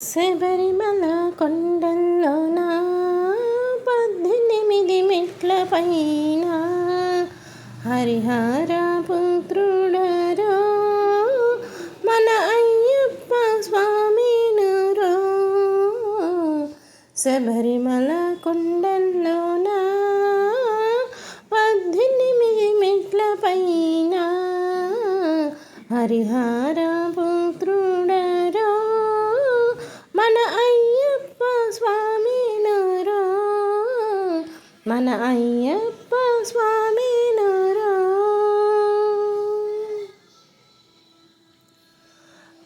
శబరిమల కొండల్లోన పద్దెనిమిది మెట్ల పైన హరిహర పుత్రుడరో? మన అయ్యప్ప స్వామినురో శబరిమల కొండల్లోన పద్దెనిమిది మెట్ల పైన హరిహర పుత్రుడరో మన అయ్యప్ప స్వామినురో మన అయ్యప్ప స్వామి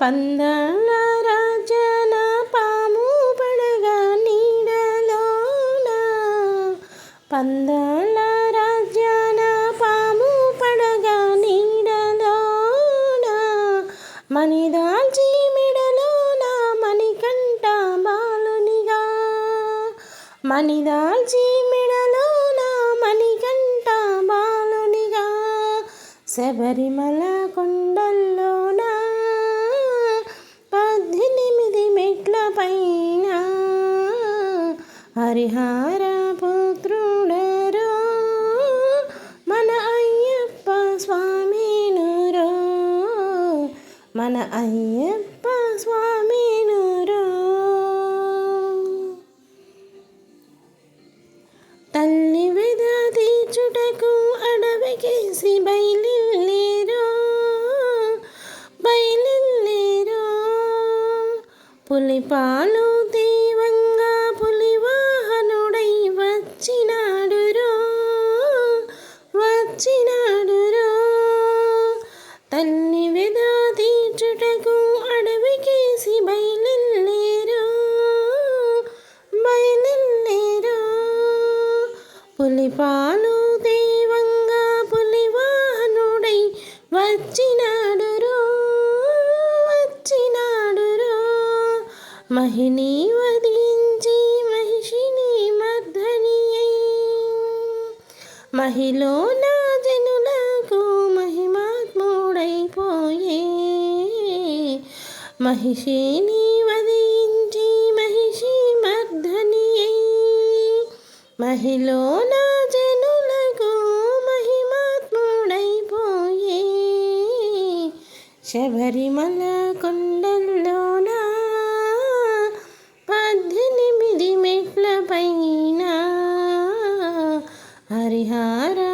పందల రాజన పాము పడగా నీడలోన పందల రాజన పాము పడగా నీడలోన మణిదాల్చి మెడలోన మణికంఠ బాలునిగా. మణిదాల్చి శబరిమల కొండల్లోన? పద్దెనిమిది మెట్ల పైన హరిహార పుత్రుడరో? మన అయ్యప్ప స్వామినురో? మన అయ్యప్ప స్వామి పులిపాలు తీవంగా పులివాహనుడై వచ్చినాడురో వచ్చినాడురో తల్లి వెద తీర్చుటకు అడవికేసి బయలులేరో బయలులేరో పులిపాలు మహిని వదించి మహిషిని మర్ధని మహిలో నా జనులకు మహిమాత్ముడైపోయే. మహిషిని వదించి మహిషి మర్ధని మహిలో నా జనులకు మహిమాత్ముడైపోయే. శబరిమల కొండల్లోన పద్దెనిమిది మెట్ల పైన హరిహర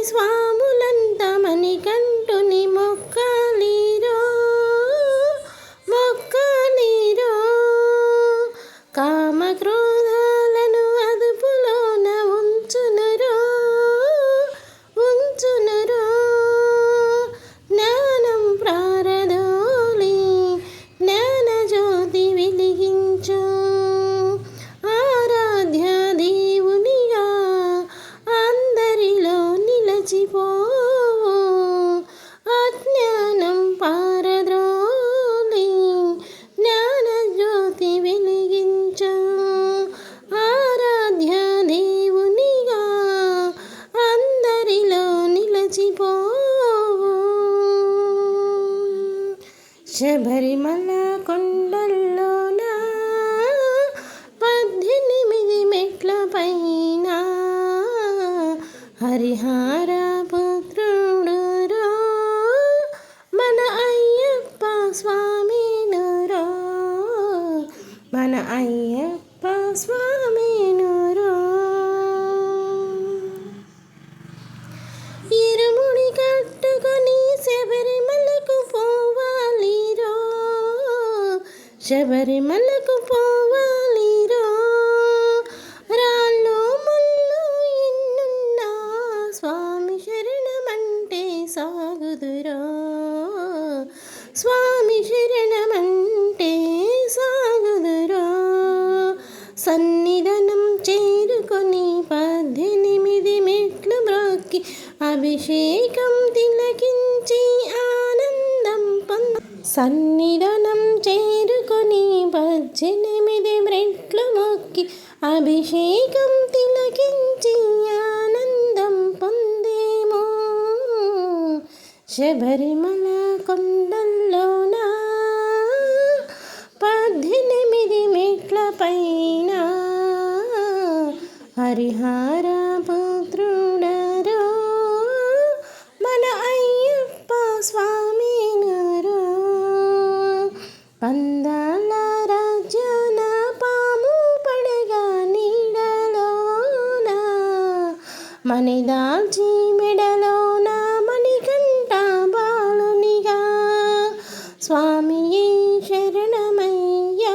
is one. శబరిమల కొండల్లోన? పద్దెనిమిది మెట్ల పైన? హరిహార పుత్రుడు మన అయ్యప్ప స్వామి మన అయ్య శబరిమలకు పోవాలిరో? రాళ్ళు ముళ్ళు ఎన్నున్నా స్వామి శరణమంటే సాగుదురా? స్వామి శరణమంటే సాగుదురా? సన్నిధనం చేరుకొని పద్దెనిమిది మెట్లు మ్రోక్కి అభిషేకం తిలకించి ఆనందం పొంద సన్నిధనం చేరు పద్దెనిమిది మెట్లు మొక్కి అభిషేకం తిలకించి ఆనందం పొందేమో. శబరిమల కొండల్లోన పద్దెనిమిది మెట్ల పైన హరిహార మణిదాల్చి మెడలోన మణికంఠ బాలునిగా స్వామి శరణమయ్యా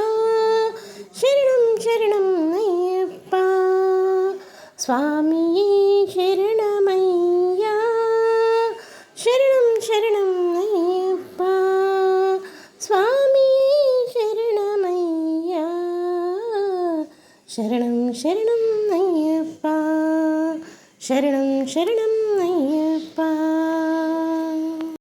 శరణం శరణం అయ్యప్ప స్వామి శరణమయ్యా శరణం శరణం అయ్యప్ప స్వామి శరణమయ్యా శరణం శరణం అయ్యప్ప శరణం శరణం అయ్యప్ప